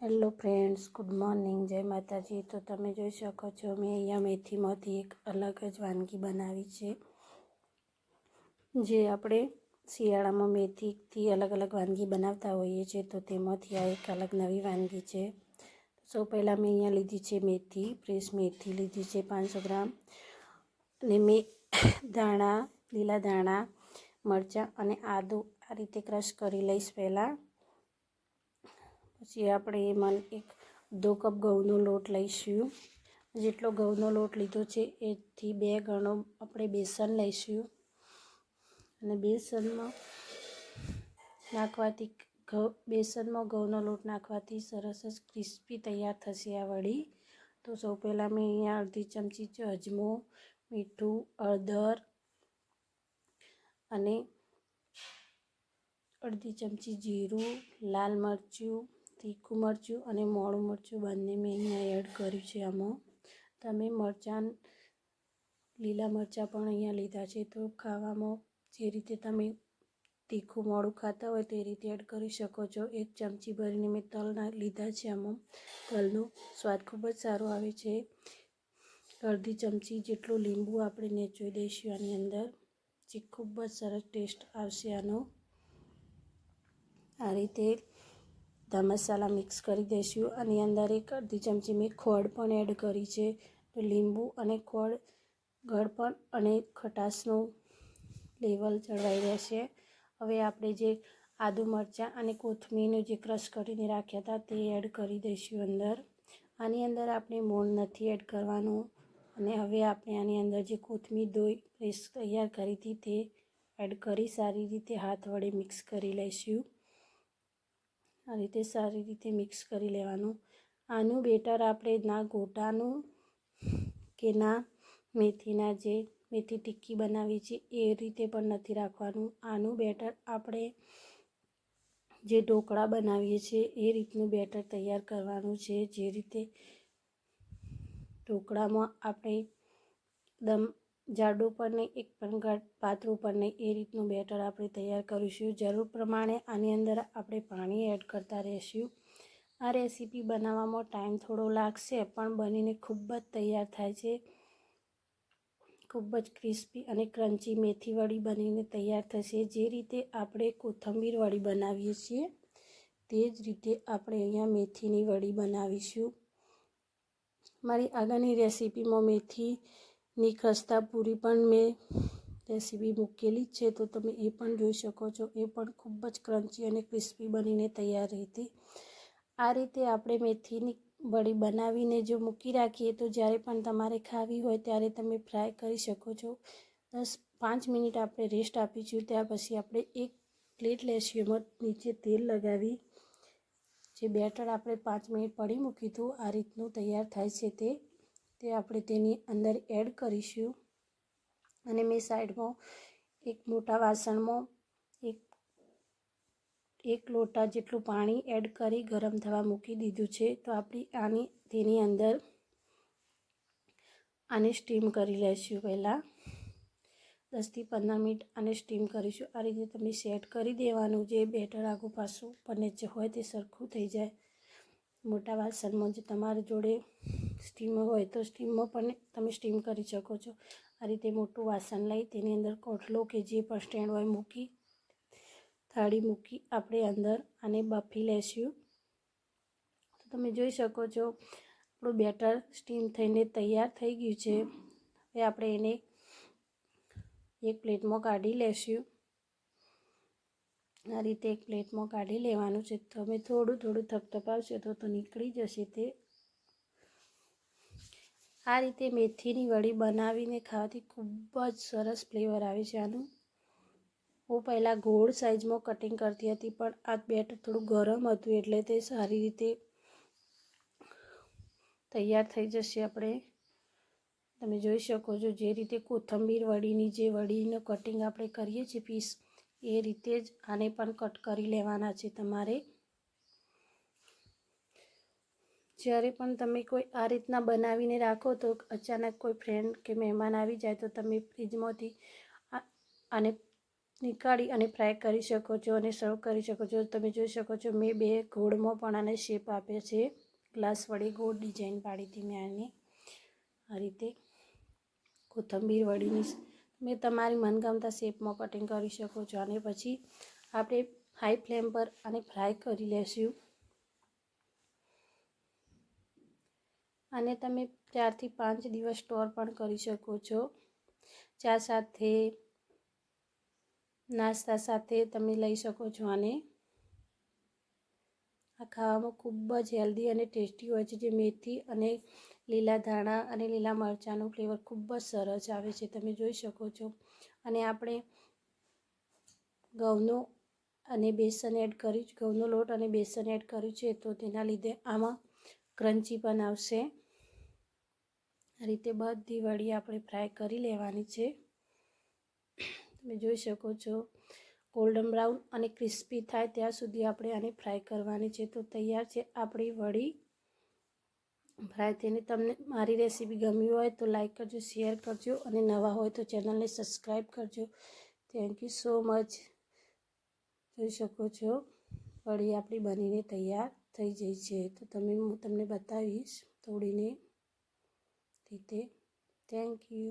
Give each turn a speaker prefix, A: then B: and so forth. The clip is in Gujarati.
A: હેલો ફ્રેન્ડ્સ ગુડ મોર્નિંગ જય માતાજી. તો તમે જોઈ શકો છો, મેં અહીંયા મેથીમાંથી એક અલગ જ વાનગી બનાવી છે. જે આપણે શિયાળામાં મેથીથી અલગ અલગ વાનગી બનાવતા હોઈએ છીએ, તો તેમાંથી આ એક અલગ નવી વાનગી છે. સૌ પહેલાં મેં અહીંયા લીધી છે મેથી, ફ્રેશ મેથી લીધી છે પાંચસો ગ્રામ. અને મેં ધાણા, લીલા ધાણા, મરચાં અને આદું આ રીતે ક્રશ કરી લઈશ પહેલાં. પછી આપણે એમાં એક દો કપ ઘઉંનો લોટ લઈશું. જેટલો ઘઉંનો લોટ લીધો છે એથી બે ગણો આપણે બેસન લઈશું. અને બેસનમાં નાખવાથી ઘઉં, બેસનમાં ઘઉંનો લોટ નાખવાથી સરસ જ ક્રિસ્પી તૈયાર થશે આ વળી તો સૌ પહેલાં મેં અહીંયા અડધી ચમચી અજમો, મીઠું, હળદર અને અડધી ચમચી જીરું, લાલ મરચું તીખું મરચું અને મોળું મરચું બંને મેં અહીંયા એડ કર્યું છે આમાં. તમે મરચાં, લીલા મરચાં પણ અહીંયા લીધા છે. તો ખાવામાં જે રીતે તમે તીખું મોડું ખાતા હોય તે રીતે એડ કરી શકો છો. એક ચમચી ભરીને મેં તલના લીધા છે આમાં. તલનો સ્વાદ ખૂબ જ સારો આવે છે. અડધી ચમચી જેટલું લીંબુ આપણે નેચોઈ દઈશું આની અંદર. જે ખૂબ જ સરસ ટેસ્ટ આવશે આનો. આ રીતે બધા મસાલા મિક્સ કરી દઈશું. આની અંદર એક અડધી ચમચી મેં ખોળ પણ એડ કરી છે. તો લીંબુ અને ખોળ ગળપણ અને ખટાશનું લેવલ જળવાઈ રહેશે. હવે આપણે જે આદુ મરચાં અને કોથમીરનું જે ક્રશ કરીને રાખ્યા હતા તે એડ કરી દઈશું અંદર. આની અંદર આપણે મોણ નથી એડ કરવાનું. અને હવે આપણે આની અંદર જે કોથમીર ધોઈ પેસ્ટ તૈયાર કરી હતી તે એડ કરી સારી રીતે હાથ વડે મિક્સ કરી લઈશું. આ રીતે સારી રીતે મિક્સ કરી લેવાનું. આનું બેટર આપણે ના ગોટાનું કે ના મેથીના જે મેથી ટિક્કી બનાવી છે એ રીતે પણ નથી રાખવાનું. આનું બેટર આપણે જે ઢોકળા બનાવીએ છીએ એ રીતનું બેટર તૈયાર કરવાનું છે. જે રીતે ઢોકળામાં આપણે દમ જાડું પણ નહીં એક પણ પાતળું પણ નહીં એ રીતનું બેટર આપણે તૈયાર કરીશું. જરૂર પ્રમાણે આની અંદર આપણે પાણી એડ કરતા રહીશું. આ રેસીપી બનાવવામાં ટાઈમ થોડો લાગશે, પણ બનીને ખૂબ જ તૈયાર થાય છે. ખૂબ જ ક્રિસ્પી અને ક્રન્ચી મેથી વડી બનીને તૈયાર થશે. જે રીતે આપણે કોથંબીર વડી બનાવીએ છીએ, તે જ રીતે આપણે અહીંયા મેથીની વડી બનાવીશું. મારી આગળની રેસીપીમાં મેથી ની ખસ્તા પૂરી પણ મેં રેસીપી મૂકેલી છે, તો તમે એ પણ જોઈ શકો છો. એ પણ ખૂબ જ ક્રન્ચી અને ક્રિસ્પી બનીને તૈયાર હતી આ રીતે આપણે મેથીની વળી બનાવીને જો મૂકી રાખીએ, તો જ્યારે પણ તમારે ખાવી હોય ત્યારે તમે ફ્રાય કરી શકો છો. દસ પાંચ મિનિટ આપણે રેસ્ટ આપીશું, ત્યાર પછી આપણે એક પ્લેટ લેશું એમાં નીચે તેલ લગાવી, જે બેટર આપણે પાંચ મિનિટ પડી મૂક્યું હતું, આ રીતનું તૈયાર થાય છે તે. તે આપણે તેની અંદર એડ કરીશું. અને મેં સાઈડમાં એક મોટા વાસણમાં એક એક લોટા જેટલું પાણી એડ કરી ગરમ થવા મૂકી દીધું છે. તો આપણી આની, તેની અંદર આને સ્ટીમ કરી લઈશું પહેલાં. દસથી પંદર મિનિટ આને સ્ટીમ કરીશું. આ રીતે તમે સેટ કરી દેવાનું. જે બેટર આગું પાછું પનીર જે હોય તે સરખું થઈ જાય. મોટા વાસણમાં જે તમારી જોડે સ્ટીમ હોય તો સ્ટીમમાં પણ તમે સ્ટીમ કરી શકો છો. આ રીતે મોટું વાસણ લઈ તેની અંદર કોટલો કે જે પણ સ્ટેન્ડ હોય મૂકી, થાળી મૂકી આપણે અંદર આને બફી લેશું. તો તમે જોઈ શકો છો, આપણું બેટર સ્ટીમ થઈને તૈયાર થઈ ગયું છે. હવે આપણે એને એક પ્લેટમાં કાઢી લેશું. આ રીતે એક પ્લેટમાં કાઢી લેવાનું છે. તમે થોડું થોડું થપથપાવશો તો તો નીકળી જશે તે. આ રીતે મેથીની વડી બનાવીને ખાવાથી ખૂબ જ સરસ ફ્લેવર આવે છે આનું. હું પહેલાં ગોળ સાઈઝમાં કટિંગ કરતી હતી, પણ આ બેટર થોડું ગરમ હતું એટલે તે સારી રીતે તૈયાર થઈ જશે આપણે. તમે જોઈ શકો છો જે રીતે કોથંબીર વડીની જે વડીનું કટિંગ આપણે કરીએ છીએ પીસ એ રીતે જ આને પણ કટ કરી લેવાના છે તમારે. જ્યારે પણ તમે કોઈ આ રીતના બનાવીને રાખો તો અચાનક કોઈ ફ્રેન્ડ કે મહેમાન આવી જાય તો તમે ફ્રીજમાંથી આને નીકાળી અને ફ્રાય કરી શકો છો અને સર્વ કરી શકો છો. તમે જોઈ શકો છો મેં બે ગોળમાં પણ આને શેપ આપે છે. ગ્લાસ વડે ગોળ ડિઝાઇન પાડી હતી મેં આની. આ રીતે કોથંબીર વડીની મેં તમારી મનગમતા શેપમાં કટિંગ કરી શકો છો અને પછી આપણે હાઈ ફ્લેમ પર આને ફ્રાય કરી લેશું. અને તમે ચારથી પાંચ દિવસ સ્ટોર પણ કરી શકો છો. ચા સાથે, નાસ્તા સાથે તમે લઈ શકો છો આને. આ ખાવામાં ખૂબ જ હેલ્ધી અને ટેસ્ટી હોય છે. જે મેથી અને લીલા ધાણા અને લીલા મરચાંનું ફ્લેવર ખૂબ જ સરસ આવે છે. તમે જોઈ શકો છો. અને આપણે ઘઉંનો અને બેસન એડ કર્યું ઘઉંનો લોટ અને બેસન એડ કર્યું છે, તો તેના લીધે આમાં ક્રન્ચી પણ આવશે. આ રીતે બધી વળી આપણે ફ્રાય કરી લેવાની છે. તમે જોઈ શકો છો. ગોલ્ડન બ્રાઉન અને ક્રિસ્પી થાય ત્યાં સુધી આપણે આને ફ્રાય કરવાની છે. તો તૈયાર છે આપણી વડી. ફ્રાય થઈને તમને મારી રેસીપી ગમી હોય તો લાઈક કરજો, શેર કરજો અને નવા હોય તો ચેનલને સબસ્ક્રાઈબ કરજો. થેન્ક યુ સો મચ જોઈ શકો છો, વડી આપણી બનીને તૈયાર થઈ જઈ છે. તો તમે, હું તમને બતાવીશ તોડીને રીતે. Thank you